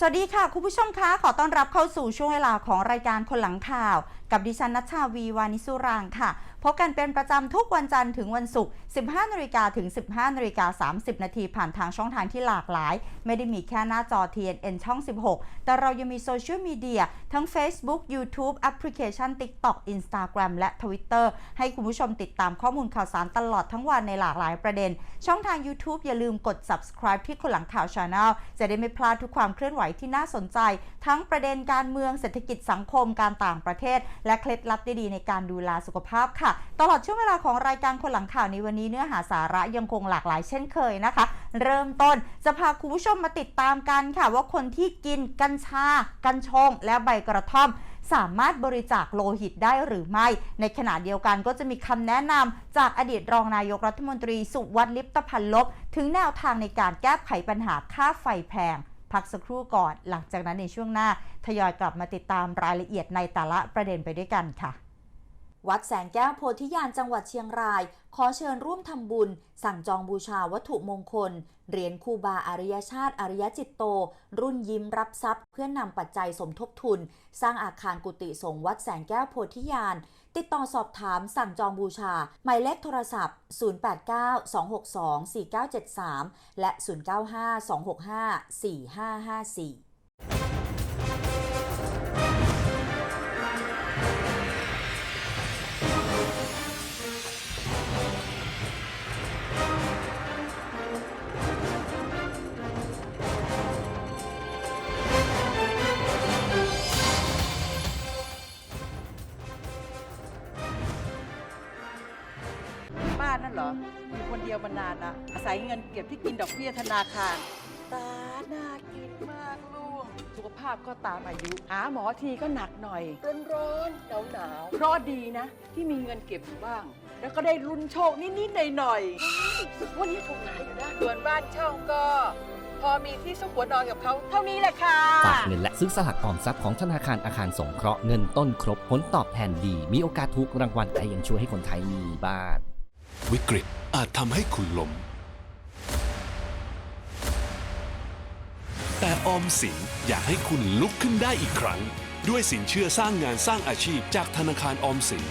สวัสดีค่ะ คุณผู้ชมคะขอต้อนรับเข้าสู่ช่วงเวลาของรายการคนหลังข่าว กับดิฉันนัชชาวีวานิสุรางค่ะพบกันเป็นประจำทุกวันจันทร์ถึงวันศุกร์ 15นาฬิกาถึง 15นาฬิกา30 นาทีผ่านทางช่องทางที่หลากหลาย ไม่ได้มีแค่หน้าจอ TNN ช่อง 16 แต่เรายังมีโซเชียลมีเดียทั้ง Facebook YouTube แอปพลิเคชัน TikTok Instagram และ Twitter ให้คุณผู้ชมติดตามข้อมูลข่าวสารตลอดทั้งวันในหลากหลายประเด็น ช่องทาง YouTube อย่าลืมกด subscribe ที่คนหลังข่าว Channel จะได้ไม่พลาดทุกความเคลื่อนไหวที่น่าสนใจ ทั้งประเด็นการเมืองเศรษฐกิจสังคมการต่างประเทศ และเคล็ดลับดีๆในการดูแลสุขภาพค่ะ ตลอดช่วงเวลาของรายการคนหลังข่าวในวันนี้เนื้อหาสาระยังคงหลากหลายเช่นเคยนะคะ เริ่มต้นจะพาคุณผู้ชมมาติดตามกันค่ะ ว่าคนที่กินกัญชา กัญชง และใบกระท่อมสามารถบริจาคโลหิตได้หรือไม่ ในขณะเดียวกันก็จะมีคำแนะนำจากอดีตรองนายกรัฐมนตรีสุวัสดิ์ลิปตพันลบ ถึงแนวทางในการแก้ไขปัญหาค่าไฟแพง พักสักครู่ก่อน หลังจากนั้นในช่วงหน้าทยอยกลับมาติดตามรายละเอียดในแต่ละประเด็นไปด้วยกันค่ะ วัดแสงแก้วโพธิญาณจังหวัดเชียงราย ขอเชิญร่วมทำบุญ สั่งจองบูชาวัตถุมงคล เหรียญคูบาอริยชาติอริยจิตโต รุ่นยิ้มรับทรัพย์ เพื่อนำปัจจัยสมทบทุน สร้างอาคารกุฏิสงฆ์วัดแสงแก้วโพธิญาณ ติดต่อสอบถามสั่งจองบูชา หมายเลขโทรศัพท์ 089-262-4973 และ 095-265-4554 เงินเก็บที่กินดอกเบี้ยธนาคาร ตาน่ากินมากลูก สุขภาพก็ตามอายุ หาหมอทีก็หนักหน่อย ร้อนร้อนหนาวหนาวๆเพราะดีนะ ที่มีเงินเก็บอยู่บ้าง แล้วก็ได้ลุ้นโชคนิดๆหน่อยๆวันนี้ถูกขายอยู่นะส่วนบ้านช่องก็ พอมีที่ซุกหัวนอนกับเขาเท่านี้แหละค่ะ ฝากเงินและซื้อสลากออมทรัพย์ของธนาคารอาคารสงเคราะห์เงินต้นครบผลตอบแทนดี มีโอกาสถูกรางวัลแต่ยังช่วยให้คนไทยมีบ้าน วิกฤตอาจทำให้คุณล้ม แต่ออมสินอยากให้คุณลุกขึ้นได้อีกครั้ง ด้วยสินเชื่อสร้างงานสร้างอาชีพจากธนาคารออมสิน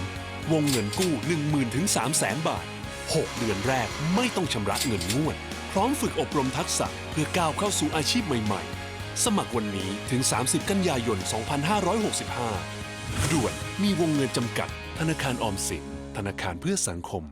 วงเงินกู้ 1 0,000ถึง3 0 0แสนบาท 6 เดือนแรกไม่ต้องชำระเงินงวด พร้อมฝึกอบรมทักษะเพื่อก้าวเข้าสู่อาชีพใหม่ๆ สมัครวันนี้ถึง 30 กันยายน 2565 ด่วนมีวงเงินจำกัด ธนาคารออมสินธนาคารเพื่อสังคม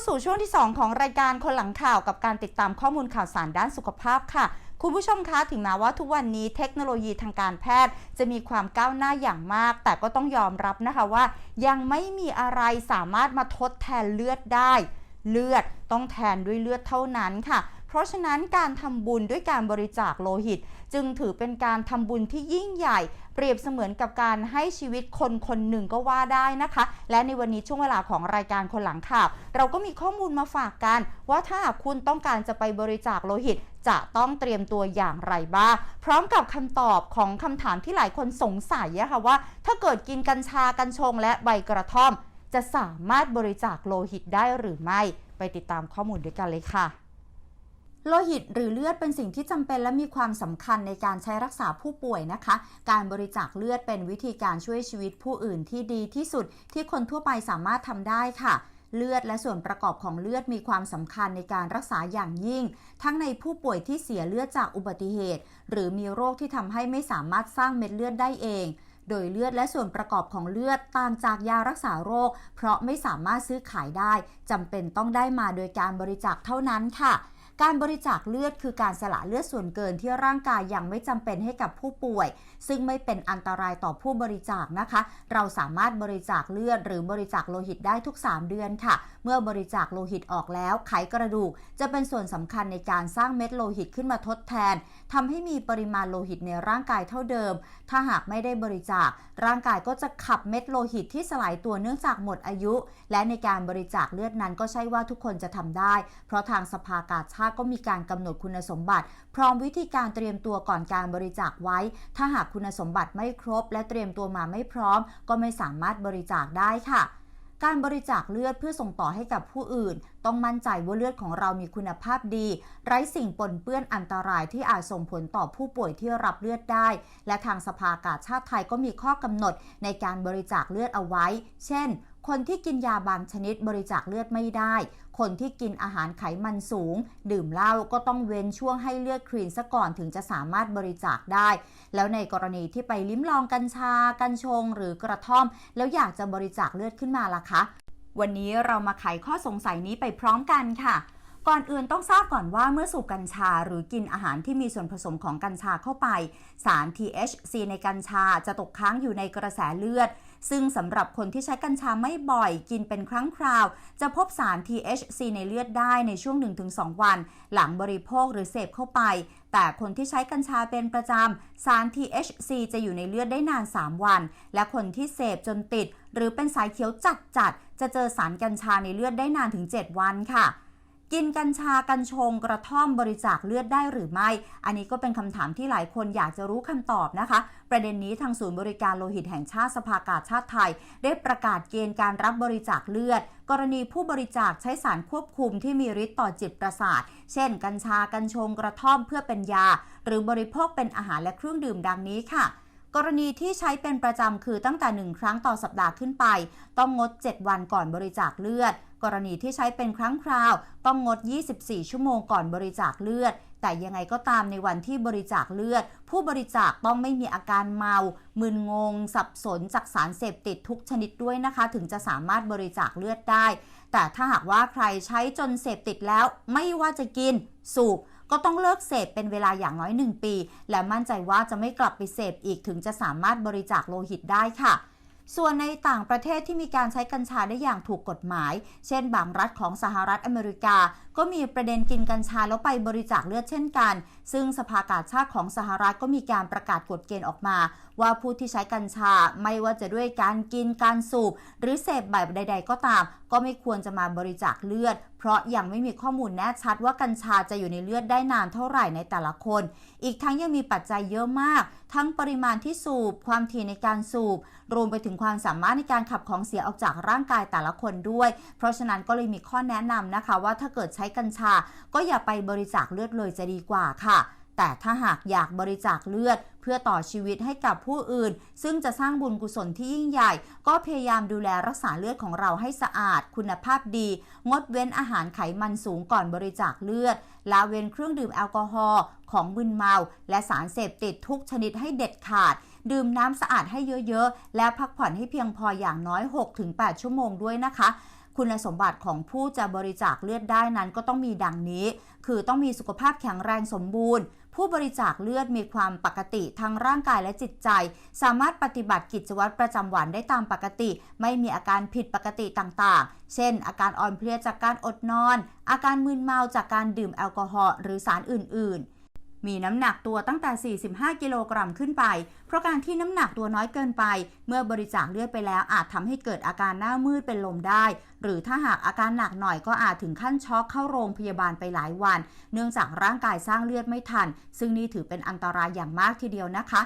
าสู่ช่วงที่ 2 ของรายการคนหลังข่าวกับการติดตามข้อมูลข่าวสารด้านสุขภาพค่ะ คุณผู้ชมคะถึงแม้ว่าทุกวันนี้เทคโนโลยีทางการแพทย์ จะมีความก้าวหน้าอย่างมาก แต่ก็ต้องยอมรับนะคะว่า ยังไม่มีอะไรสามารถมาทดแทนเลือดได้ เลือดต้องแทนด้วยเลือดเท่านั้นค่ะ เพราะฉะนั้นการทำบุญด้วยการบริจาคโลหิต จึงถือเป็นการทำบุญที่ยิ่งใหญ่ เปรียบเสมือนกับการให้ชีวิตคนคนหนึ่งก็ว่าได้นะคะ และในวันนี้ช่วงเวลาของรายการคนหลังข่าว เราก็มีข้อมูลมาฝากกัน ว่าถ้าคุณต้องการจะไปบริจาคโลหิตจะต้องเตรียมตัวอย่างไรบ้าง พร้อมกับคำตอบของคำถามที่หลายคนสงสัยอะค่ะว่า ถ้าเกิดกินกัญชากัญชง และใบกระท่อม จะสามารถบริจาคโลหิตได้หรือไม่ ไปติดตามข้อมูลด้วยกันเลยค่ะ โลหิตหรือเลือดเป็นสิ่งที่จำเป็นและมีความสำคัญในการใช้รักษาผู้ป่วยนะคะ การบริจาคเลือดเป็นวิธีการช่วยชีวิตผู้อื่นที่ดีที่สุดที่คนทั่วไปสามารถทำได้ค่ะเลือดและส่วนประกอบของเลือดมีความสำคัญในการรักษาอย่างยิ่ง ทั้งในผู้ป่วยที่เสียเลือดจากอุบัติเหตุ หรือมีโรคที่ทำให้ไม่สามารถสร้างเม็ดเลือดได้เอง โดยเลือดและส่วนประกอบของเลือดต่างจากยารักษาโรค เพราะไม่สามารถซื้อขายได้จำเป็นต้องได้มาโดยการบริจาคเท่านั้นค่ะ การบริจาคเลือดคือการสละเลือดส่วนเกินที่ร่างกายยังไม่จำเป็นให้กับผู้ป่วย ซึ่งไม่เป็นอันตรายต่อผู้บริจาคนะคะ เราสามารถบริจาคเลือดหรือบริจาคโลหิตได้ทุก 3 เดือนค่ะ เมื่อบริจาคโลหิตออกแล้วไขกระดูก จะเป็นส่วนสำคัญในการสร้างเม็ดโลหิตขึ้นมาทดแทนทำให้มีปริมาณโลหิตในร่างกายเท่าเดิม ถ้าหากไม่ได้บริจาค ร่างกายก็จะขับเม็ดโลหิตที่สลายตัวเนื่องจากหมดอายุ และในการบริจาคเลือดนั้นก็ใช่ว่าทุกคนจะทำได้ เพราะทางสภากาชาติก็มีการกำหนดคุณสมบัติ พร้อมวิธีการเตรียมตัวก่อนการบริจาคไว้ ถ้าหากคุณสมบัติไม่ครบ และเตรียมตัวมาไม่พร้อม ก็ไม่สามารถบริจาคได้ค่ะการบริจาคเลือดเพื่อส่งต่อให้กับผู้อื่น ต้องมั่นใจว่าเลือดของเรามีคุณภาพดี ไร้สิ่งปนเปื้อนอันตรายที่อาจส่งผลต่อผู้ป่วยที่รับเลือดได้ และทางสภากาชาติไทยก็มีข้อกำหนดในการบริจาคเลือดเอาไว้ เช่น คนที่กินยาบางชนิดบริจาคเลือดไม่ได้ คนที่กินอาหารไขมันสูง ดื่มเหล้าก็ต้องเว้นช่วงให้เลือดคลีนซะก่อนถึงจะสามารถบริจาคได้ แล้วในกรณีที่ไปลิ้มลองกัญชา กัญชง หรือกระท่อม แล้วอยากจะบริจาคเลือดขึ้นมาล่ะคะ วันนี้เรามาไขข้อสงสัยนี้ไปพร้อมกันค่ะก่อนอื่นต้องทราบก่อนว่าเมื่อสูบกัญชาหรือกินอาหารที่มีส่วนผสมของกัญชาเข้าไป สาร THC ในกัญชาจะตกค้างอยู่ในกระแสเลือด ซึ่งสำหรับคนที่ใช้กัญชาไม่บ่อยกินเป็นครั้งคราว จะพบสาร THC ในเลือดได้ในช่วง 1-2 วัน หลังบริโภคหรือเสพเข้าไป แต่คนที่ใช้กัญชาเป็นประจำ สาร THC จะอยู่ในเลือดได้นาน 3 วัน และคนที่เสพจนติด หรือเป็นสายเขียวจัดๆจะเจอสารกัญชาในเลือดได้นานถึง 7 วันค่ะ กินกัญชากัญชงกระท่อมบริจาคเลือดได้หรือไม่ อันนี้ก็เป็นคำถามที่หลายคนอยากจะรู้คำตอบนะคะ ประเด็นนี้ทางศูนย์บริการโลหิตแห่งชาติสภากาชาติไทย ได้ประกาศเกณฑ์การรับบริจาคเลือด กรณีผู้บริจาคใช้สารควบคุมที่มีฤทธิ์ต่อจิตประสาท เช่น กัญชากัญชงกระท่อมเพื่อเป็นยา หรือบริโภคเป็นอาหารและเครื่องดื่มดังนี้ค่ะกรณีที่ใช้เป็นประจำคือตั้งแต่ 1 ครั้งต่อสัปดาห์ขึ้นไป ต้องงด 7 วันก่อนบริจาคเลือด กรณีที่ใช้เป็นครั้งคราว ต้องงด 24 ชั่วโมงก่อนบริจาคเลือด แต่ยังไงก็ตามในวันที่บริจาคเลือด ผู้บริจาคต้องไม่มีอาการเมา มึนงง สับสนจากสารเสพติดทุกชนิดด้วยนะคะ ถึงจะสามารถบริจาคเลือดได้ แต่ถ้าหากว่าใครใช้จนเสพติดแล้ว ไม่ว่าจะกิน สูบก็ต้องเลิกเสพเป็นเวลาอย่างน้อย 1 ปี และมั่นใจว่าจะไม่กลับไปเสพอีกถึงจะสามารถบริจาคโลหิตได้ค่ะ ส่วนในต่างประเทศที่มีการใช้กัญชาได้อย่างถูกกฎหมาย เช่นบางรัฐของสหรัฐอเมริกา ก็มีประเด็นกินกัญชาแล้วไปบริจาคเลือดเช่นกัน ซึ่งสภากาชาติของสหรัฐก็มีการประกาศกฎเกณฑ์ออกมา ว่าผู้ที่ใช้กัญชาไม่ว่าจะด้วยการกินการสูบ หรือเสพแบบใด ๆ ก็ตาม ก็ไม่ควรจะมาบริจาคเลือด เพราะยังไม่มีข้อมูลแน่ชัดว่ากัญชาจะอยู่ในเลือดได้นานเท่าไหร่ในแต่ละคน อีกทั้งยังมีปัจจัยเยอะมาก ทั้งปริมาณที่สูบ ความถี่ในการสูบ รวมไปถึงความสามารถในการขับของเสียออกจากร่างกายแต่ละคนด้วย เพราะฉะนั้นก็เลยมีข้อแนะนำนะคะ ว่าถ้าเกิดใช้กัญชา ก็อย่าไปบริจาคเลือดเลยจะดีกว่าค่ะ แต่ถ้าหากอยากบริจาคเลือด เพื่อต่อชีวิตให้กับผู้อื่น ซึ่งจะสร้างบุญกุศลที่ยิ่งใหญ่ ก็พยายามดูแลรักษาเลือดของเราให้สะอาด คุณภาพดี งดเว้นอาหารไขมันสูงก่อนบริจาคเลือดละเว้นเครื่องดื่มแอลกอฮอล์ของมึนเมา และสารเสพติดทุกชนิดให้เด็ดขาด ดื่มน้ำสะอาดให้เยอะๆ และพักผ่อนให้เพียงพออย่างน้อย 6-8 ชั่วโมงด้วยนะคะคุณสมบัติของผู้จะบริจาคเลือดได้นั้นก็ต้องมีดังนี้ คือต้องมีสุขภาพแข็งแรงสมบูรณ์ ผู้บริจาคเลือดมีความปกติทั้งร่างกายและจิตใจ สามารถปฏิบัติกิจวัตรประจำวันได้ตามปกติ ไม่มีอาการผิดปกติต่างๆ เช่น อาการอ่อนเพลียจากการอดนอน อาการมึนเมาจากการดื่มแอลกอฮอล์หรือสารอื่นๆ มีน้ำหนักตัวตั้งแต่ 45 กิโลกรัมขึ้นไป เพราะการที่น้ำหนักตัวน้อยเกินไป เมื่อบริจาคเลือดไปแล้วอาจทำให้เกิดอาการหน้ามืดเป็นลมได้ หรือถ้าหากอาการหนักหน่อยก็อาจถึงขั้นช็อกเข้าโรงพยาบาลไปหลายวัน เนื่องจากร่างกายสร้างเลือดไม่ทัน ซึ่งนี่ถือเป็นอันตรายอย่างมากทีเดียวนะคะ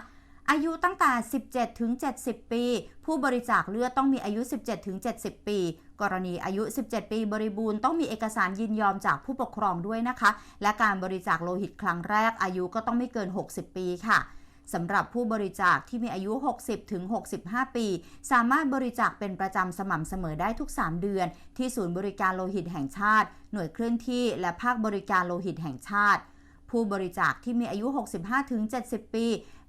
อายุตั้งแต่ 17 ถึง 70 ปี ผู้บริจาคเลือดต้องมีอายุ 17 ถึง 70 ปี กรณีอายุ 17 ปีบริบูรณ์ต้องมีเอกสารยินยอมจากผู้ปกครองด้วยนะคะ และการบริจาคโลหิตครั้งแรกอายุก็ต้องไม่เกิน 60 ปีค่ะสำหรับผู้บริจาคที่มีอายุ 60 ถึง 65 ปี สามารถบริจาคเป็นประจำสม่ำเสมอได้ทุก 3 เดือน ที่ศูนย์บริการโลหิตแห่งชาติ หน่วยเคลื่อนที่ และภาคบริการโลหิตแห่งชาติ ผู้บริจาคที่มีอายุ 65-70 ปี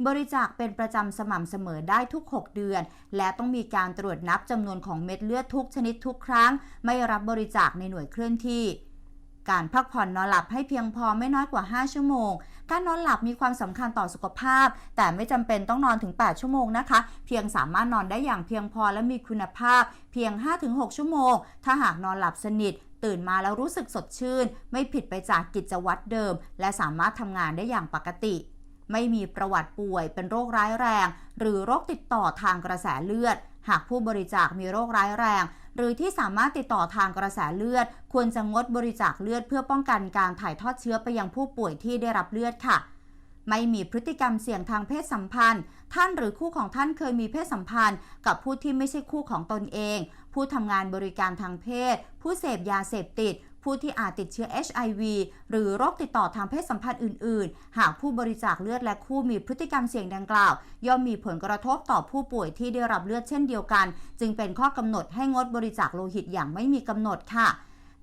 บริจาคเป็นประจำสม่ำเสมอได้ทุก 6 เดือน และต้องมีการตรวจนับจำนวนของเม็ดเลือดทุกชนิดทุกครั้ง ไม่รับบริจาคในหน่วยเคลื่อนที่การพักผ่อนนอนหลับให้เพียงพอไม่น้อยกว่า 5 ชั่วโมง การนอนหลับมีความสำคัญต่อสุขภาพ แต่ไม่จำเป็นต้องนอนถึง 8 ชั่วโมงนะคะ เพียงสามารถนอนได้อย่างเพียงพอและมีคุณภาพ เพียง 5-6 ชั่วโมง ถ้าหากนอนหลับสนิท ตื่นมาแล้วรู้สึกสดชื่น ไม่ผิดไปจากกิจวัตรเดิม และสามารถทำงานได้อย่างปกติ ไม่มีประวัติป่วย เป็นโรคร้ายแรง หรือโรคติดต่อทางกระแสเลือด หากผู้บริจาคมีโรคร้ายแรง หรือที่สามารถติดต่อทางกระแสเลือด ควรจะงดบริจาคเลือดเพื่อป้องกันการถ่ายทอดเชื้อไปยังผู้ป่วยที่ได้รับเลือดค่ะไม่มีพฤติกรรมเสี่ยงทางเพศสัมพันธ์ ท่านหรือคู่ของท่านเคยมีเพศสัมพันธ์ กับผู้ที่ไม่ใช่คู่ของตนเอง ผู้ทำงานบริการทางเพศ ผู้เสพยาเสพติด ผู้ที่อาจติดเชื้อ HIV หรือโรคติดต่อทางเพศสัมพันธ์อื่น ๆ หากผู้บริจาคเลือดและคู่มีพฤติกรรมเสี่ยงดังกล่าว ย่อมมีผลกระทบต่อผู้ป่วยที่ได้รับเลือดเช่นเดียวกัน จึงเป็นข้อกำหนดให้งดบริจาคโลหิตอย่างไม่มีกำหนดค่ะ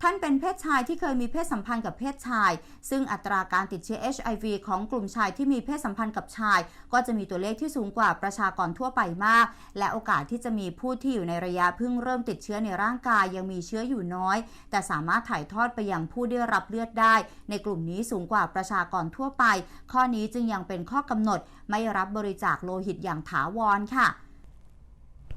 ท่านเป็นเพศชายที่เคยมีเพศสัมพันธ์กับเพศชาย ซึ่งอัตราการติดเชื้อ HIV ของกลุ่มชายที่มีเพศสัมพันธ์กับชาย ก็จะมีตัวเลขที่สูงกว่าประชากรทั่วไปมาก และโอกาสที่จะมีผู้ที่อยู่ในระยะเพิ่งเริ่มติดเชื้อในร่างกายยังมีเชื้ออยู่น้อย แต่สามารถถ่ายทอดไปยังผู้ได้รับเลือดได้ ในกลุ่มนี้สูงกว่าประชากรทั่วไป ข้อนี้จึงยังเป็นข้อกำหนด ไม่รับบริจาคโลหิตอย่างถาวรค่ะ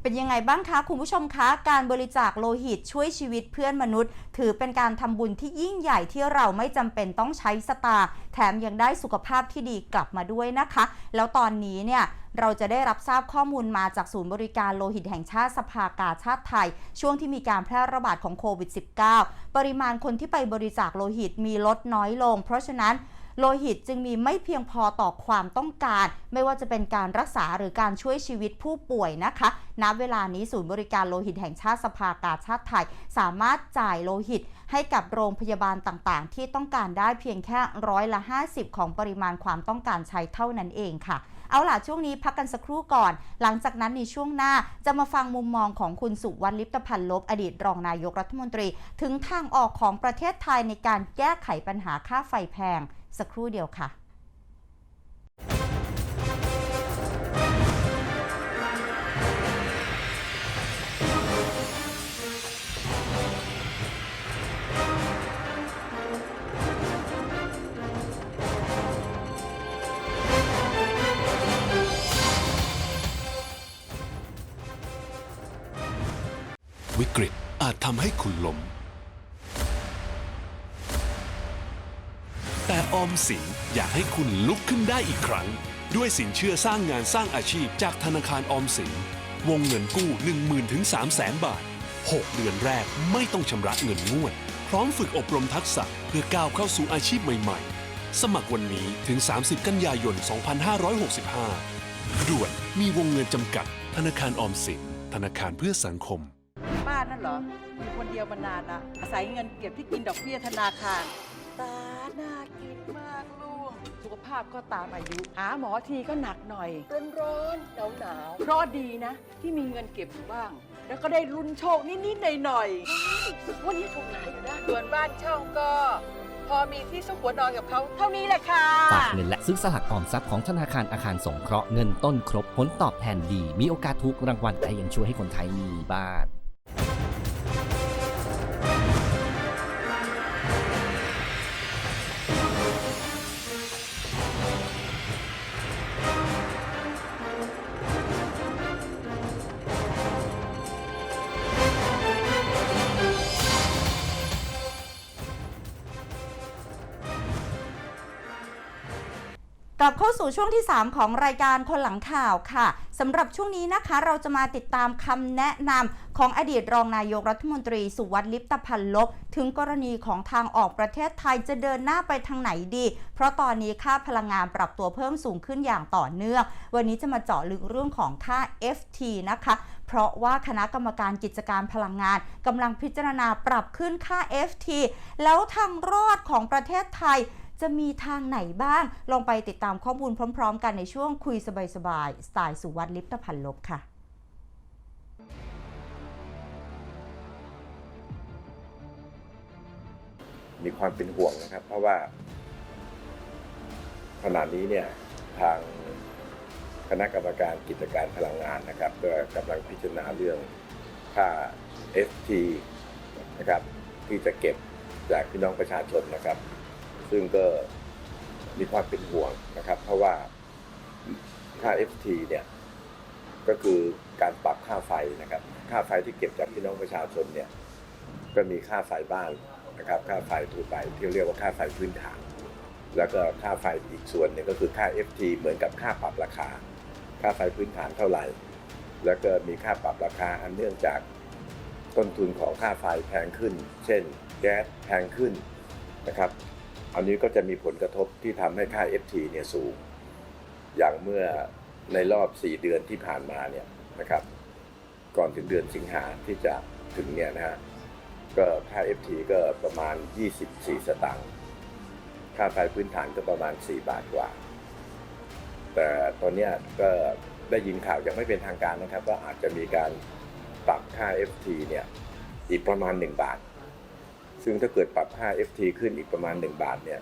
เป็นยังไงบ้างคะคุณผู้ชมคะ การบริจาคโลหิตช่วยชีวิตเพื่อนมนุษย์ ถือเป็นการทำบุญที่ยิ่งใหญ่ที่เราไม่จำเป็นต้องใช้สตางค์แถมยังได้สุขภาพที่ดีกลับมาด้วยนะคะ แล้วตอนนี้เนี่ยเราจะได้รับทราบข้อมูลมาจากศูนย์บริการโลหิตแห่งชาติสภากาชาติไทย ช่วงที่มีการแพร่ระบาดของโควิด -19 ปริมาณคนที่ไปบริจาคโลหิตมีลดน้อยลง เพราะฉะนั้น โลหิตจึงมีไม่เพียงพอต่อความต้องการ ไม่ว่าจะเป็นการรักษาหรือการช่วยชีวิตผู้ป่วยนะคะณเวลานี้ศูนย์บริการโลหิตแห่งชาติสภากาชาติไทย สามารถจ่ายโลหิตให้กับโรงพยาบาลต่างๆ ที่ต้องการได้เพียงแค่ร้อยละ 50 ของปริมาณความต้องการใช้เท่านั้นเองค่ะ เอาล่ะ ช่วงนี้พักกันสักครู่ก่อน หลังจากนั้นในช่วงหน้าจะมาฟังมุมมองของคุณสุวรรณลิปตพันลบอดีตรองนายกรัฐมนตรี ถึงทางออกของประเทศไทยในการแก้ไขปัญหาค่าไฟแพง สักครู่เดียวค่ะวิกฤตอาจทำให้คุณล้ม แต่ออมสินอยากให้คุณลุกขึ้นได้อีกครั้ง ด้วยสินเชื่อสร้างงานสร้างอาชีพจากธนาคารออมสิน วงเงินกู้ 1 0,000ถึง3 0 0แสนบาท 6 เดือนแรกไม่ต้องชำระเงินงวด พร้อมฝึกอบรมทักษะเพื่อก้าวเข้าสู่อาชีพใหม่ๆ สมัครวันนี้ถึง 30 กันยายน 2565 ด่วนมีวงเงินจำกัด ธนาคารออมสิน ธนาคารเพื่อสังคมป้านั่นเหรออยู่คนเดียวมานานละอาศัยเงินเก็บที่กินดอกเบี้ยธนาคาร ตา น่ากินมากลูก สุขภาพก็ตามอายุ หาหมอทีก็หนักหน่อย ร้อนร้อนหนาวหนาวๆเพราะดีนะ ที่มีเงินเก็บอยู่บ้าง แล้วก็ได้ลุ้นโชคนิดๆหน่อยๆวันนี้ถูกหลายอยู่นะส่วนบ้านเช่าก็ พอมีที่ซุกหัวนอนกับเขาเท่านี้แหละค่ะ ฝากเงินและซื้อสลากออมทรัพย์ของธนาคารอาคารสงเคราะห์เงินต้นครบผลตอบแทนดี มีโอกาสถูกรางวัลแต่ยังช่วยให้คนไทยมีบ้าน สู่ช่วงที่ 3 ของรายการคนหลังข่าวค่ะสำหรับช่วงนี้นะคะ เราจะมาติดตามคำแนะนำของอดีตรองนายกรัฐมนตรีสุวัสดิ์ลิปตพันลบ ถึงกรณีของทางออกประเทศไทยจะเดินหน้าไปทางไหนดี เพราะตอนนี้ค่าพลังงานปรับตัวเพิ่มสูงขึ้นอย่างต่อเนื่อง วันนี้จะมาเจาะลึกเรื่องของค่า FT นะคะ เพราะว่าคณะกรรมการกิจการพลังงานกำลังพิจารณาปรับขึ้นค่า FT แล้วทางรอดของประเทศไทย จะมีทางไหนบ้าง ลองไปติดตามข้อมูลพร้อม ๆ กันในช่วงคุยสบายๆสไตล์สุวัสดิ์ลิปตพันลบค่ะมีความเป็นห่วงนะครับ เพราะว่าขณะนี้เนี่ยทางคณะกรรมการกิจการพลังงานนะครับก็กำลังพิจารณาเรื่องค่า FT นะครับที่จะเก็บจากพี่น้องประชาชนนะครับ ซึ่งก็มีความเป็นห่วงนะครับ เพราะว่าค่า FT เนี่ยก็คือการปรับค่าไฟนะครับ ค่าไฟที่เก็บจากพี่น้องประชาชนเนี่ยก็มีค่าไฟบ้านนะครับ ค่าไฟทั่วไปที่เรียกว่าค่าไฟพื้นฐาน แล้วก็ค่าไฟอีกส่วนหนึ่งก็คือค่า FT เหมือนกับค่าปรับราคา ค่าไฟพื้นฐานเท่าไหร่ แล้วก็มีค่าปรับราคาอันเนื่องจากต้นทุนของค่าไฟแพงขึ้น เช่น แก๊สแพงขึ้นนะครับ อันนี้ก็จะมีผลกระทบที่ทำให้ค่า FT เนี่ยสูง อย่างเมื่อในรอบ 4 เดือนที่ผ่านมาเนี่ยนะครับ ก่อนถึงเดือนสิงหาที่จะถึงเนี่ยนะฮะก็ค่า FT ก็ประมาณ 24 สตางค์ค่าไฟพื้นฐานก็ประมาณ 4 บาทกว่า แต่ตอนนี้ก็ได้ยินข่าวยังไม่เป็นทางการนะครับว่าอาจจะมีการปรับค่า FT เนี่ยอีกประมาณ 1 บาท ซึ่งถ้าเกิดปรับค่า FT ขึ้นอีกประมาณ 1 บาทเนี่ย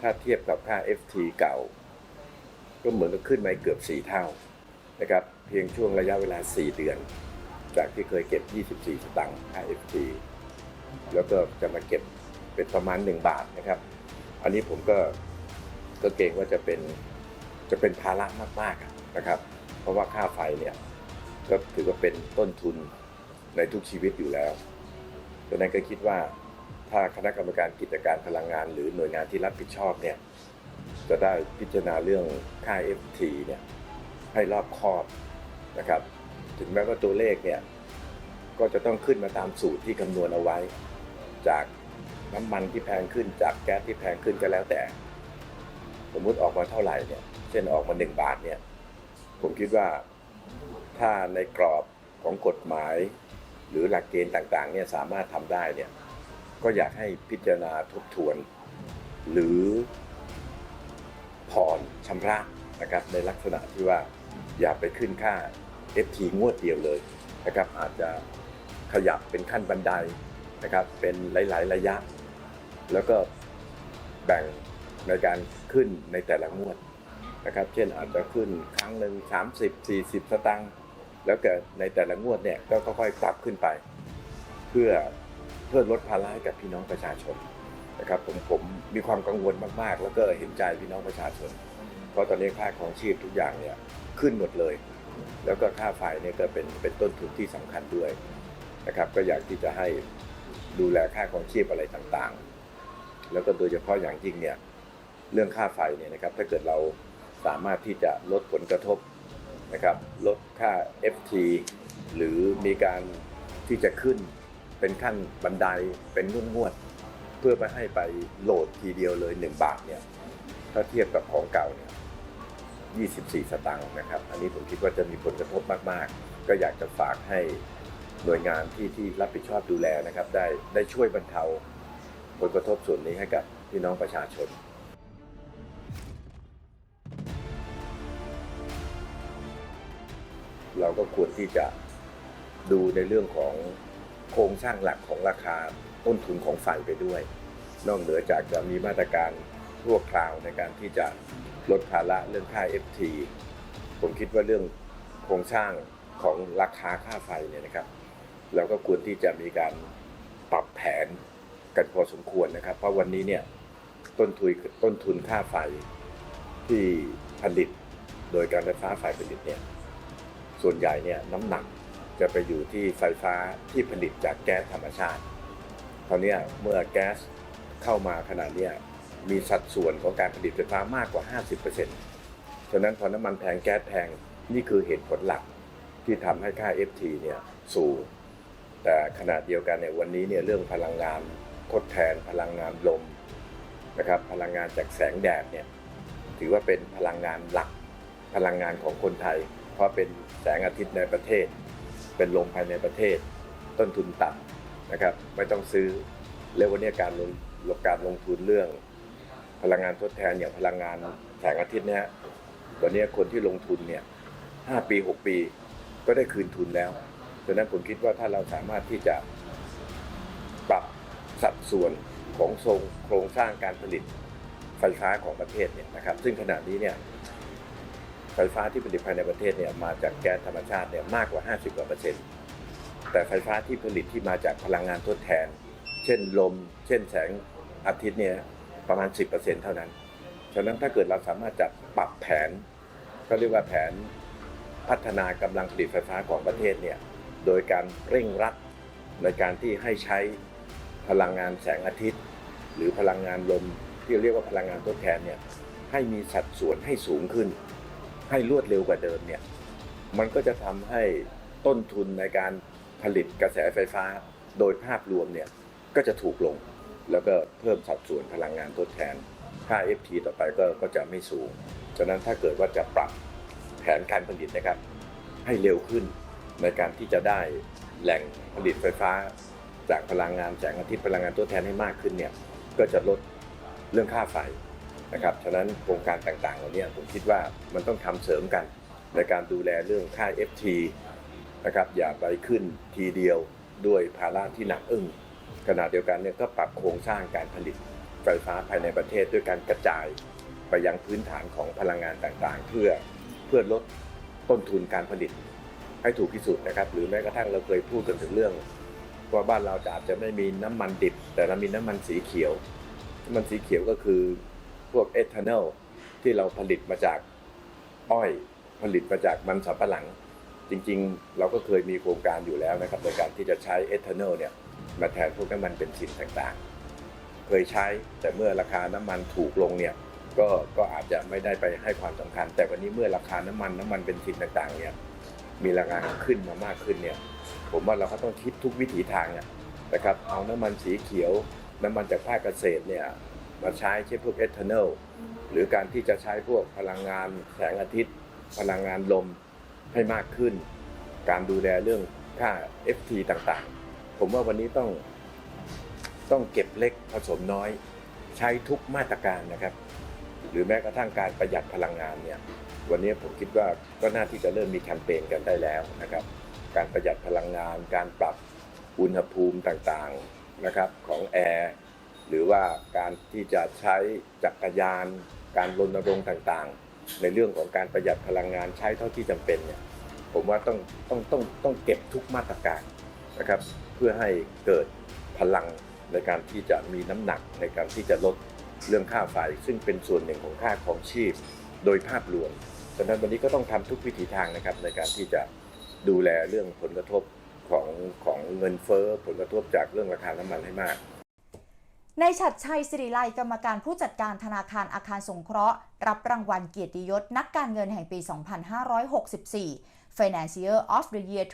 ถ้าเทียบกับค่า FT เก่า ก็เหมือนกับขึ้นมาเกือบ 4 เท่านะครับ เพียงช่วงระยะเวลา 4 เดือน จากที่เคยเก็บ 24 สตางค์ค่า FT แล้วก็จะมาเก็บเป็นประมาณ 1 บาทนะครับ อันนี้ผมก็ก็เกรงว่าจะเป็นจะเป็นภาระมากๆนะครับ เพราะว่าค่าไฟเนี่ยก็ถือว่าเป็นต้นทุนในทุกชีวิตอยู่แล้วดังนั้นก็คิดว่า ถ้าคณะกรรมการกิจการพลังงาน หรือหน่วยงานที่รับผิดชอบเนี่ยจะได้พิจารณาเรื่องค่า FT เนี่ยให้รอบคอบนะครับ ถึงแม้ว่าตัวเลขเนี่ยก็จะต้องขึ้นมาตามสูตรที่คำนวณเอาไว้ จากน้ำมันที่แพงขึ้นจากแก๊สที่แพงขึ้นก็แล้วแต่ สมมุติออกมาเท่าไหร่เนี่ยเช่นออกมา 1 บาทเนี่ยผมคิดว่าถ้าในกรอบของกฎหมาย หรือหลักเกณฑ์ต่างๆเนี่ยสามารถทำได้เนี่ย ก็อยากให้พิจารณาทบทวน หรือผ่อนชำระนะครับในลักษณะที่ว่าอย่าไปขึ้นค่า FT งวดเดียวเลยนะครับอาจจะขยับเป็นขั้นบันไดนะครับเป็นหลาย ๆ ระยะ แล้วก็แบ่งในการขึ้นในแต่ละงวดนะครับเช่นอาจจะขึ้นครั้งหนึ่ง30 40 สตางค์แล้วก็ในแต่ละงวดเนี่ยก็ค่อยๆปรับขึ้นไป เพื่อ เพื่อลดภาระให้กับพี่น้องประชาชนนะครับผมผมมีความกังวลมากๆ แล้วก็เห็นใจพี่น้องประชาชน เพราะตอนนี้ค่าของชีพทุกอย่างเนี่ยขึ้นหมดเลย แล้วก็ค่าไฟเนี่ยก็เป็นเป็นต้นทุนที่สำคัญด้วยนะครับก็อยากที่จะให้ดูแลค่าของชีพอะไรต่างๆ แล้วก็โดยเฉพาะอย่างยิ่งเนี่ยเรื่องค่าไฟเนี่ยนะครับถ้าเกิดเราสามารถที่จะลดผลกระทบนะครับลดค่า FT หรือมีการที่จะขึ้น เป็นขั้นบันไดเป็นงวดงวดๆเพื่อไม่ให้ไปโหลดทีเดียวเลย 1 บาทเนี่ยถ้าเทียบกับของเก่าเนี่ย24 สตางค์นะครับ อันนี้ผมคิดว่าจะมีผลกระทบมาก ๆ ก็อยากจะฝากให้หน่วยงานที่ที่รับผิดชอบดูแลนะครับ ได้ได้ช่วยบรรเทาผลกระทบส่วนนี้ให้กับพี่น้องประชาชนเราก็ควรที่จะดูในเรื่องของ โครงสร้างหลักของราคาต้นทุนของไฟไปด้วย นอกเหนือจากจะมีมาตรการทั่วคราวในการที่จะลดภาระเรื่องค่า FT ผมคิดว่าเรื่องโครงสร้างของราคาค่าไฟเนี่ยนะครับ เราก็ควรที่จะมีการปรับแผนกันพอสมควรนะครับ เพราะวันนี้เนี่ยต้นทุนต้นทุนค่าไฟที่ผลิตโดยการไฟฟ้าฝ่ายผลิตเนี่ยส่วนใหญ่เนี่ยน้ำหนัก จะไปอยู่ที่ไฟฟ้าที่ผลิตจากแก๊สธรรมชาติคราวนี้เมื่อแก๊สเข้ามาขนาดนี้มีสัดส่วนของการผลิตไฟฟ้ามากกว่า 50%ฉะนั้นพอน้ำมันแพงแก๊สแพงนี่คือเหตุผลหลักที่ทำให้ค่า FT เนี่ยสูง แต่ขณะเดียวกันเนี่ยวันนี้เนี่ยเรื่องพลังงานทดแทนพลังงานลมนะครับพลังงานจากแสงแดดเนี่ยถือว่าเป็นพลังงานหลักพลังงานของคนไทย เพราะเป็นแสงอาทิตย์ในประเทศ เป็นลมภายในประเทศ ต้นทุนต่ำนะครับ ไม่ต้องซื้อแล้ววันนี้การลงการลงทุนเรื่อง พลังงานทดแทนอย่างพลังงานแสงอาทิตย์เนี่ยวันนี้คนที่ลงทุนเนี่ยห้าปีหกปีก็ได้คืนทุนแล้วดังนั้นผมคิดว่าถ้าเราสามารถที่จะปรับสัดส่วนของทรงโครงสร้างการผลิตไฟฟ้าของประเทศเนี่ยนะครับ ซึ่งขณะนี้เนี่ย ไฟฟ้าที่ผลิตภายในประเทศเนี่ยมาจากแก๊สธรรมชาติเนี่ยมากกว่า 50กว่าเปอร์เซ็นต์แต่ไฟฟ้าที่ผลิตที่มาจากพลังงานทดแทน เช่นลม เช่นแสงอาทิตย์เนี่ยประมาณ 10%เท่านั้น ฉะนั้นถ้าเกิดเราสามารถจัดปรับแผน ก็เรียกว่าแผนพัฒนากำลังผลิตไฟฟ้าของประเทศเนี่ยโดยการเร่งรัดในการที่ให้ใช้พลังงานแสงอาทิตย์ หรือพลังงานลมที่เรียกว่าพลังงานทดแทนเนี่ยให้มีสัดส่วนให้สูงขึ้น ให้รวดเร็วกว่าเดิมเนี่ย มันก็จะทำให้ต้นทุนในการผลิตกระแสไฟฟ้าโดยภาพรวมเนี่ยก็จะถูกลง แล้วก็เพิ่มสัดส่วนพลังงานทดแทนค่า FT ต่อไปก็ก็จะไม่สูง ฉะนั้นถ้าเกิดว่าจะปรับแผนการผลิตนะครับ ให้เร็วขึ้นในการที่จะได้แหล่งผลิตไฟฟ้า จากพลังงานแสงอาทิตย์พลังงานทดแทนให้มากขึ้นเนี่ยก็จะลดเรื่องค่าไฟ นะครับฉะนั้นโครงการต่างๆเหล่านี้ผมคิดว่ามันต้องทำเสริมกันในการดูแลเรื่องค่า FT นะครับอย่าไปขึ้นทีเดียวด้วยภาระที่หนักอึ้งขณะเดียวกันเนี่ยก็ปรับโครงสร้างการผลิตไฟฟ้าภายในประเทศด้วยการกระจายไปยังพื้นฐานของพลังงานต่างๆ เพื่อเพื่อลดต้นทุนการผลิตให้ถูกที่สุดนะครับ หรือแม้กระทั่งเราเคยพูดกันถึงเรื่องว่าบ้านเราอาจจะไม่มีน้ำมันดิบ แต่เรามีน้ำมันสีเขียว น้ำมันสีเขียวก็คือ พวกเอทานอลที่เราผลิตมาจากอ้อย ผลิตมาจากมันสำปะหลัง จริงๆ เราก็เคยมีโครงการอยู่แล้วนะครับในการที่จะใช้เอทานอลเนี่ยมาแทนพวกน้ำมันเบนซินต่างๆ เคยใช้แต่เมื่อราคาน้ำมันถูกลงเนี่ยก็ก็อาจจะไม่ได้ไปให้ความสำคัญ แต่วันนี้เมื่อราคาน้ำมันน้ำมันเบนซินต่างๆเนี่ยมีราคาขึ้นมามากขึ้นเนี่ยผมว่าเราก็ต้องคิดทุกวิถีทางนะครับเอาน้ำมันสีเขียว น้ำมันจากภาคเกษตรเนี่ย มาใช้เช่นพวกเอทานอลหรือการที่จะใช้พวกพลังงานแสงอาทิตย์ พลังงานลมให้มากขึ้น การดูแลเรื่องค่า FT ต่างๆ ผมว่าวันนี้ต้องต้องเก็บเล็กผสมน้อย ใช้ทุกมาตรการนะครับ หรือแม้กระทั่งการประหยัดพลังงานเนี่ยวันนี้ผมคิดว่าก็น่าที่จะเริ่มมีแคมเปญกันได้แล้วนะครับ การประหยัดพลังงาน การปรับอุณหภูมิต่างๆนะครับของแอร์ หรือว่าการที่จะใช้จักรยาน การรณรงค์ต่างๆ ในเรื่องของการประหยัดพลังงานใช้เท่าที่จำเป็นเนี่ยผมว่าต้องต้องต้องต้องเก็บทุกมาตรการนะครับ เพื่อให้เกิดพลังในการที่จะมีน้ำหนักในการที่จะลดเรื่องค่าไฟซึ่งเป็นส่วนหนึ่งของค่าของชีพ โดยภาพรวมฉะนั้นวันนี้ก็ต้องทำทุกวิถีทางนะครับ ในการที่จะดูแลเรื่องผลกระทบของของเงินเฟ้อผลกระทบจากเรื่องราคาน้ำมันให้มาก ในฉัดชัยสิริไลกรรมการผู้จัดการธนาคารอาคารสงเคราะห์ รับรางวัลเกียรติยศนักการเงินแห่งปี 2564 Financier of the Year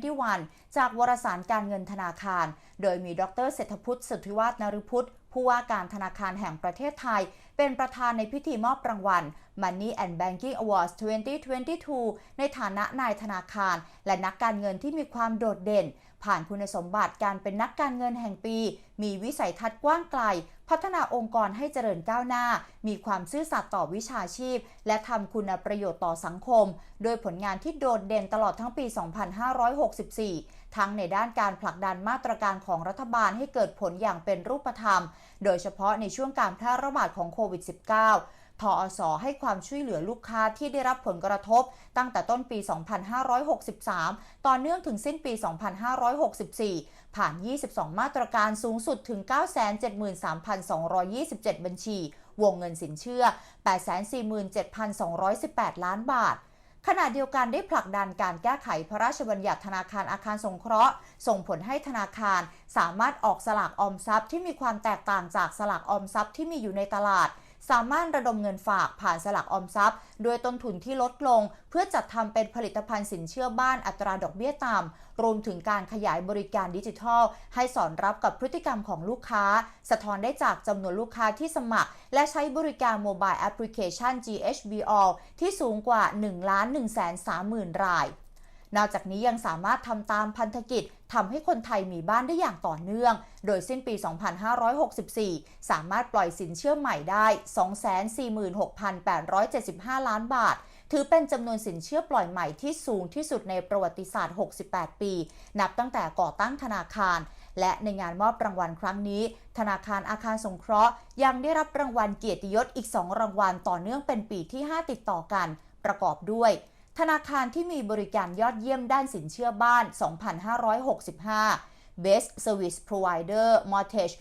2021 จากวารสารการเงินธนาคาร โดยมีดรเศรษฐพุทธสุทธิวาฒนฤพุทธผู้ว่าการธนาคารแห่งประเทศไทย เป็นประธานในพิธีมอบรางวัล Money and Banking Awards 2022 ในฐานะนายธนาคาร และนักการเงินที่มีความโดดเด่น ผ่านคุณสมบัติการเป็นนักการเงินแห่งปี มีวิสัยทัศน์กว้างไกล พัฒนาองค์กรให้เจริญก้าวหน้า มีความซื่อสัตย์ต่อวิชาชีพ และทำคุณประโยชน์ต่อสังคม โดยผลงานที่โดดเด่นตลอดทั้งปี 2564 ทั้งในด้านการผลักดันมาตรการของรัฐบาลให้เกิดผลอย่างเป็นรูปธรรม โดยเฉพาะในช่วงการแพร่ระบาดของโควิด -19 ทอสให้ความช่วยเหลือลูกค้าที่ได้รับผลกระทบ ตั้งแต่ต้นปี 2563 ต่อเนื่องถึงสิ้นปี 2564 ผ่าน 22 มาตรการสูงสุดถึง 973,227 บัญชี วงเงินสินเชื่อ 847,218 ล้านบาทขณะเดียวกันได้ผลักดันการแก้ไขพระราชบัญญัติธนาคารอาคารสงเคราะห์ ส่งผลให้ธนาคารสามารถออกสลากออมทรัพย์ที่มีความแตกต่างจากสลากออมทรัพย์ที่มีอยู่ในตลาด สามารถระดมเงินฝากผ่านสลากออมทรัพย์ โดยต้นทุนที่ลดลง เพื่อจัดทำเป็นผลิตภัณฑ์สินเชื่อบ้านอัตราดอกเบี้ยต่ำรวมถึงการขยายบริการดิจิทัล ให้สอดรับกับพฤติกรรมของลูกค้า สะท้อนได้จากจำนวนลูกค้าที่สมัคร และใช้บริการโมบายแอปพลิเคชัน GHBall ที่สูงกว่า1 1 3 0 0 0 0 ราย นอกจากนี้ยังสามารถทำตามพันธกิจ ทำให้คนไทยมีบ้านได้อย่างต่อเนื่อง โดยสิ้นปี 2564 สามารถปล่อยสินเชื่อใหม่ได้ 246,875 ล้านบาท ถือเป็นจำนวนสินเชื่อปล่อยใหม่ที่สูงที่สุดในประวัติศาสตร์ 68 ปี นับตั้งแต่ก่อตั้งธนาคารและในงานมอบรางวัลครั้งนี้ ธนาคารอาคารสงเคราะห์ ยังได้รับรางวัลเกียรติยศอีก 2 รางวัลต่อเนื่องเป็นปีที่ 5 ติดต่อกัน ประกอบด้วย ธนาคารที่มีบริการยอดเยี่ยมด้านสินเชื่อบ้าน 2,565 Best Service Provider Mortgage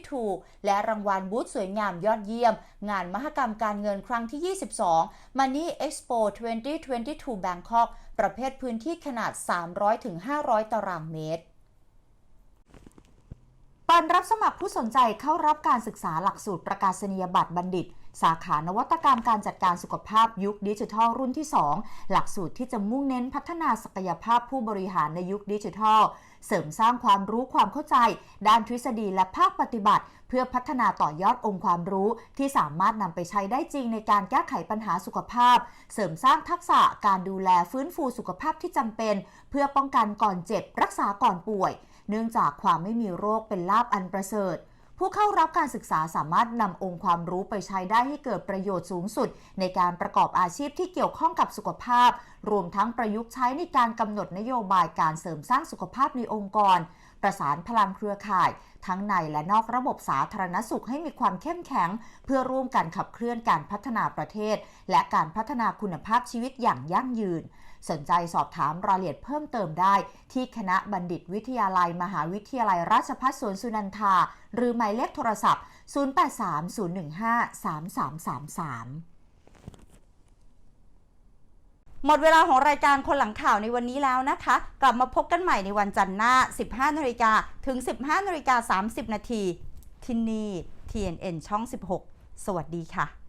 2022 และรางวัลบูธสวยงามยอดเยี่ยม งานมหกรรมการเงินครั้งที่ 22 Money Expo 2022 Bangkok ประเภทพื้นที่ขนาด 300-500 ตารางเมตรเปิดรับสมัครผู้สนใจเข้ารับการศึกษาหลักสูตรประกาศนียบัตรบัณฑิต สาขานวัตกรรมการจัดการสุขภาพยุคดิจิทัลรุ่นที่ 2 หลักสูตรที่จะมุ่งเน้นพัฒนาศักยภาพผู้บริหารในยุคดิจิทัล เสริมสร้างความรู้ความเข้าใจ ด้านทฤษฎีและภาคปฏิบัติ เพื่อพัฒนาต่อยอดองค์ความรู้ ที่สามารถนำไปใช้ได้จริงในการแก้ไขปัญหาสุขภาพ เสริมสร้างทักษะการดูแลฟื้นฟูสุขภาพที่จำเป็น เพื่อป้องกันก่อนเจ็บ รักษาก่อนป่วย เนื่องจากความไม่มีโรคเป็นลาบอันประเสริฐ ผู้เข้ารับการศึกษาสามารถนำองค์ความรู้ไปใช้ได้ให้เกิดประโยชน์สูงสุด ในการประกอบอาชีพที่เกี่ยวข้องกับสุขภาพ รวมทั้งประยุกต์ใช้ในการกำหนดนโยบายการเสริมสร้างสุขภาพในองค์กร ประสานพลังเครือข่าย ทั้งในและนอกระบบสาธารณสุขให้มีความเข้มแข็ง เพื่อร่วมกันขับเคลื่อนการพัฒนาประเทศ และการพัฒนาคุณภาพชีวิตอย่างยั่งยืน สนใจสอบถามรายละเอียดเพิ่มเติมได้ ที่คณะบัณฑิตวิทยาลัย มหาวิทยาลัยราชภัฏสวนสุนันทา หรือหมายเลขโทรศัพท์ 0830153333หมดเวลาของรายการคนหลังข่าวในวันนี้แล้วนะคะ กลับมาพบกันใหม่ในวันจันทร์หน้า 15นาฬิกาถึง 15นาฬิกา30 นาทีที่นี่ TNN ช่อง 16 สวัสดีค่ะ